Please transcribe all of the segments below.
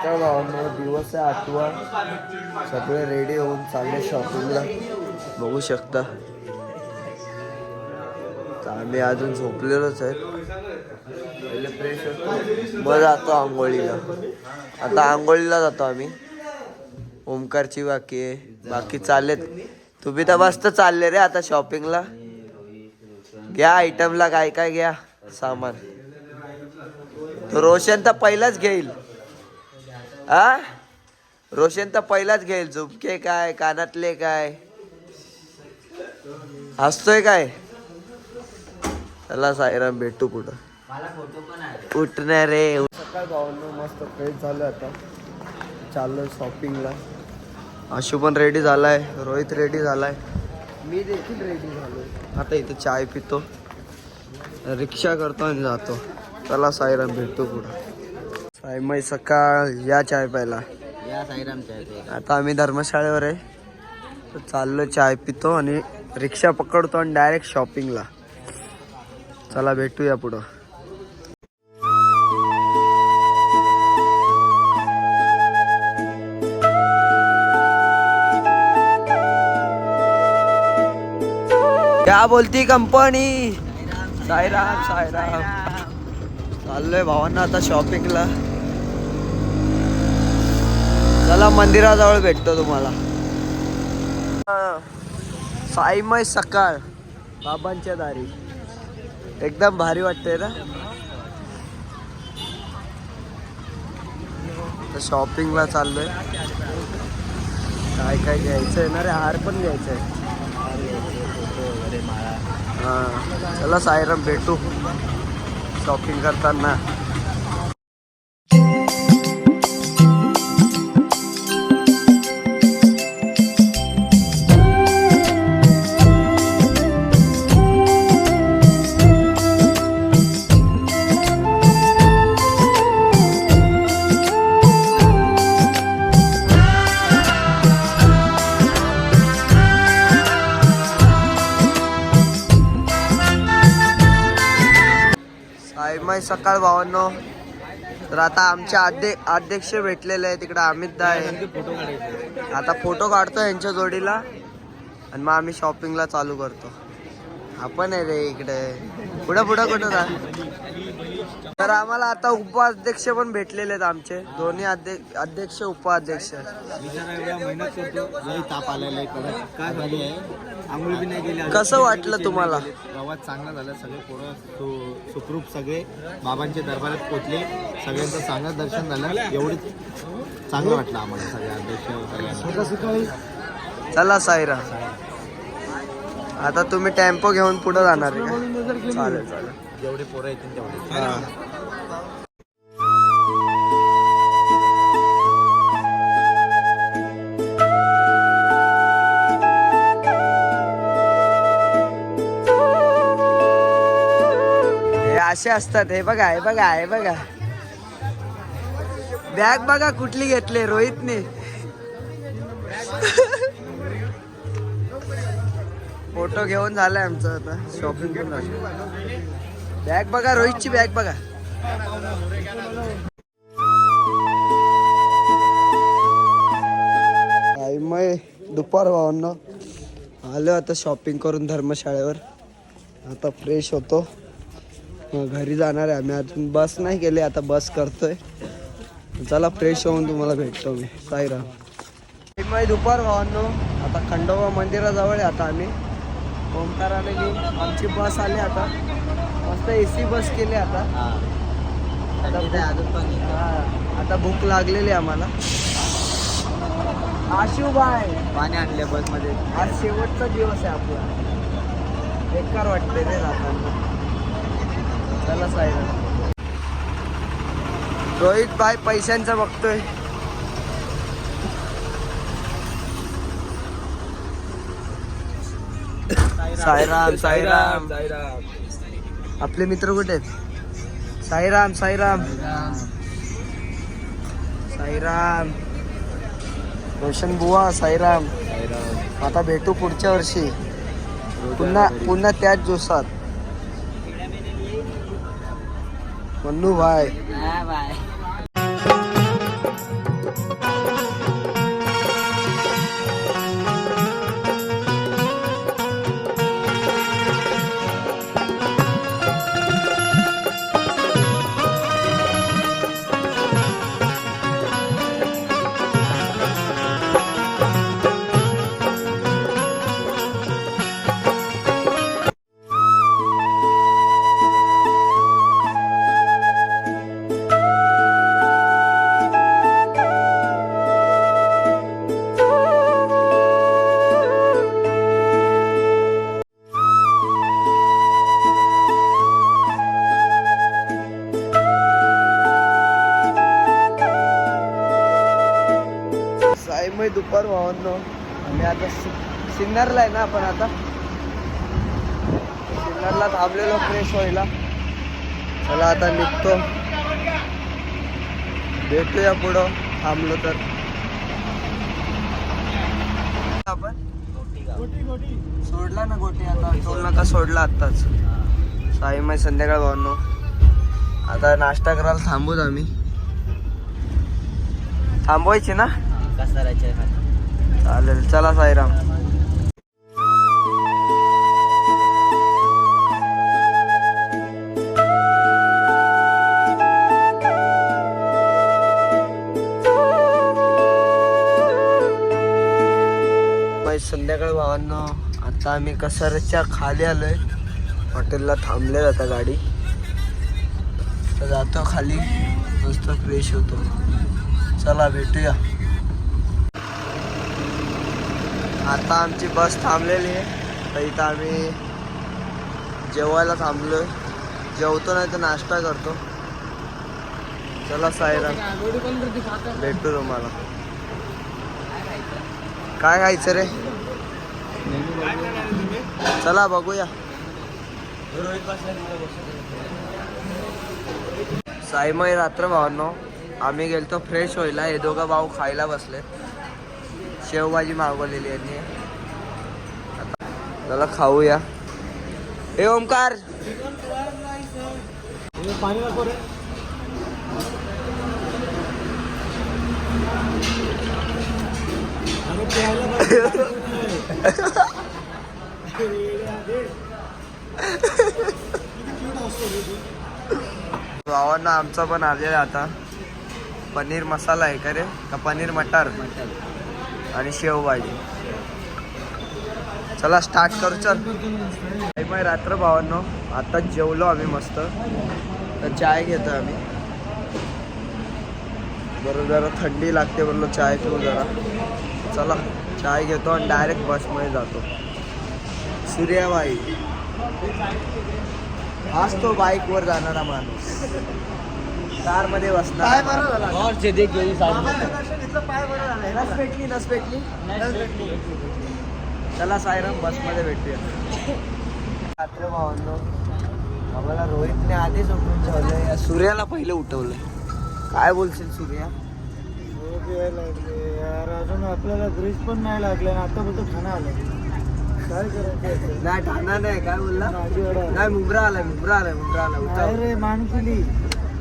सकाळ भावांनो दिवस आहे आठवा. सगळे रेडी होऊन चालले शॉपिंगला बघू शकता. आम्ही अजून झोपलेलोच आहे पहिले फ्रेश होतो. मग जातो आंघोळीला. आता आंघोळीला जातो आम्ही. ओमकारची बाकी आहे. बाकी चाललेत. तुम्ही तर मस्त चालले रे आता शॉपिंगला घ्या आयटमला काय काय घ्या. सामान. तो रोशन तर पहिलाच घेईल. आ? रोशन तर पहिलाच घेईल झुमके काय कानातले काय? हसतोय काय? चला साईराम भेटू कुठं उठणार रे सकाळ भावांनो मस्त फ्रेश झालं आता. चाललो शॉपिंगला आशू पण रेडी झालाय रोहित रेडी झालाय. मी देखील रेडी झालो आता इथं चाय पितो. रिक्षा करतो आणि जातो. चला साईराम भेटतो पुढं. साईमाई सकाळ या चाय प्यायला. या साईरामच्या इथे. आता आम्ही धर्मशाळेवर आहे. तर चाललो चाय पितो आणि रिक्षा पकडतो आणि डायरेक्ट शॉपिंगला चला भेटूया पुढं. क्या बोलती कंपनी? साईराम साईराम. चाललोय भावांना आता शॉपिंगला चला मंदिराजवळ भेटतो तुम्हाला. साईमय सकाळ. बाबांच्या दारी. एकदम भारी वाटतंय ना? शॉपिंगला चाललोय. काय काय घ्यायचंय ना रे? हार पण घ्यायचंय. हा. चला साईराम भेटू. शॉपिंग करताना. साईमाई सकाळ भावांनो तर आता आमच्या आध्ये अध्यक्ष भेटलेले आहे तिकडे अमित आहे. आता फोटो काढतो यांच्या जोडीला. आणि मग आम्ही शॉपिंगला चालू करतो. आपण आहे रे इकडे. पुढं पुढं कुठं जा? तर आम्हाला आता उपाध्यक्ष पण भेटलेले आहेत आमचे. दोन्ही अध्यक्ष अध्यक्ष उपाध्यक्ष. कसं वाटलं तुम्हाला? प्रवास चांगला झाला. सगळे पोरं सुखरूप सगळे. बाबांच्या दरबारात पोहोचले सगळ्यांचं चांगलं दर्शन झालं. एवढं चांगलं वाटलं आम्हाला सगळ्या अध्यक्ष चला साईरा. आता तुम्ही टेम्पो घेऊन पुढे जाणार आहे. का चालेल चालेल. जेवढे पोरं येतील तेवढे. हा. हे असे असतात हे बघा हे बघा हे बघा. बॅग बघा कुठली घेतली रोहितने. फोटो घेऊन झालाय आमचं आता. शॉपिंग पण बॅग बघा रोहितची बॅग बघा. मय दुपार भावांना. आलो आता शॉपिंग करून धर्मशाळेवर. आता फ्रेश होतो. मग घरी जाणार आहे आम्ही. अजून बस नाही गेले आता बस करतोय. चला फ्रेश होऊन तुम्हाला भेटतो मी. साईराम दुपार भावांनो. आता खंडोबा मंदिराजवळ आहे आता आम्ही. ओंकाराने मी आमची बस आली आता. मस्त ए सी बस केली आता. आता हा, भूक लागलेली आम्हाला. आशुबाय पाणी आणले बसमध्ये. आज शेवटचा दिवस आहे आपला. बेकार वाटते रे जाताना चला साईड रोहित भाई पैशांचा बघतोय. साईराम साईराम. आपले मित्र कुठे आहेत? साईराम साईराम. साईराम. रोशन बुवा साईराम. आता भेटू पुढच्या वर्षी. पुन्हा पुन्हा त्याच जोसात मन्नू भाई. दुपार भावांनो. आम्ही आता सिन्नरला आहे ना आपण आता. सिन्नरला थांबलेलो फ्रेश व्हायला. चला आता निघतो. भेटूया पुढं. थांबलो तर. आपण? सोडला ना गोटी आता. टोल नका सोडला आत्ताच. साई माय संध्याकाळ भावांनो. आता नाश्ता करायला थांबूत आम्ही. थांबवायची ना? चालेल चला साईराम. संध्याकाळी संध्याकाळ भावांनो. आता आम्ही कसारच्या खाली आलोय. हॉटेलला थांबले आता गाडी. तर जातो खाली. मस्त फ्रेश होतो. चला भेटूया. आता आमची बस थांबलेली आहे. तर इथं आम्ही जेवायला थांबलो जेवतो नाही तर नाश्ता करतो. चला साईरा भेटू तुम्हाला. काय खायचं रे? चला बघूया. साईमय रात्र भावांनो आम्ही गेलतो फ्रेश होईला हे दोघं भाऊ खायला बसले शेवभाजी मागवलेली यांनी आता चला खाऊया. हे ओमकार! भावांना आमचा पण आलेला आता. पनीर मसाला आहे का रे? का पनीर मटार? आणि शेवभाजी. चला स्टार्ट करू चल. मग रात्र भावांनो. आता जेवलो आम्ही मस्त. तर चाय घेतो आम्ही. बरोबर जरा थंडी लागते बोललो चाय पिऊ जरा. चला चाय घेतो आणि डायरेक्ट बसमध्ये जातो. सूर्याबाई. हाच तो बाईकवर जाणारा माणूस. कारमध्ये बसणार. नस पेटली नस पेटली चला सायराम बसमध्ये भेटूया. रात्र भावांनो. आम्हाला रोहितने आधीच उठून ठेवलंय. या सूर्याला पहिले उठवलंय. काय बोलशील सूर्या? यार. अजून आपल्याला ब्रिज पण नाही लागले ना आता बोलतो खाना आलं काय करायचं नाही ठाणा नाही. काय बोलला. नाही मुंब्रा आलाय मुंब्रा आलाय मुंब्रा आलाय. रे मानकुली.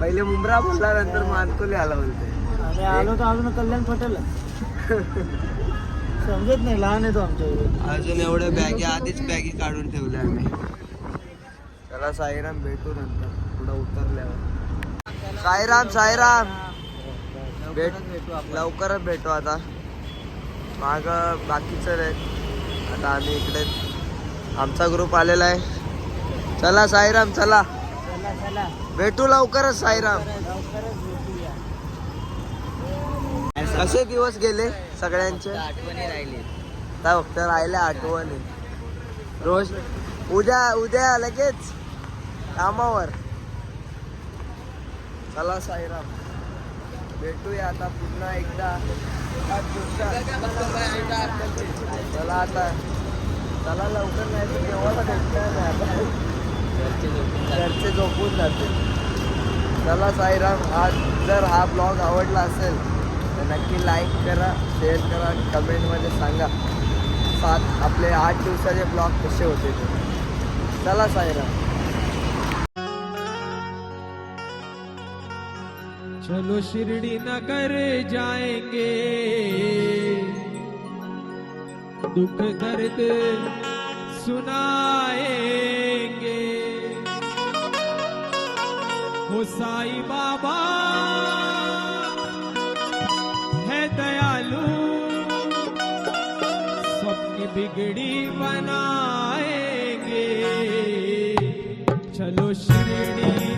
पहिले मुंब्रा बोलला नंतर मानकोली आला बोलते आलो तर अजून कल्याण पटेल. समजत नाही लहान आहे तो आमच्या अजून एवढ्या बॅगी आधीच बॅगी काढून ठेवल्या आम्ही. चला साईराम भेटू नंतर. पुढं उतरल्यावर. साईराम साईराम. भेट लवकरच भेटू आता. माग बाकीचं रे आता आम्ही इकडे आमचा ग्रुप आलेला आहे. चला साईराम चला. चला चला भेटू लवकरच साईराम. लवकरच भेटूया कसे दिवस गेले सगळ्यांचे. आठवणी राहिली काय फक्त राहिल्या आठवणी. रोज उद्या उद्या लगेच कामावर. चला साईराम. भेटूया आता पुन्हा एकदा. चला आता. चला लवकर नाही तर जेव्हा भेटणार नाही घरचे झोपून जाते चला साईराम आज जर हा ब्लॉग आवडला असेल तर नक्की लाईक करा शेअर करा आणि कमेंटमध्ये सांगा. सात आपले आठ दिवसाचे ब्लॉग कसे होते ते. चला साईराम. चलो शिरडी नगर जाएंगे। दुख दर्द सुनाएंगे साई बाबा। है दयालु। सबकी बिगड़ी बनाएँगे। चलो शिरडी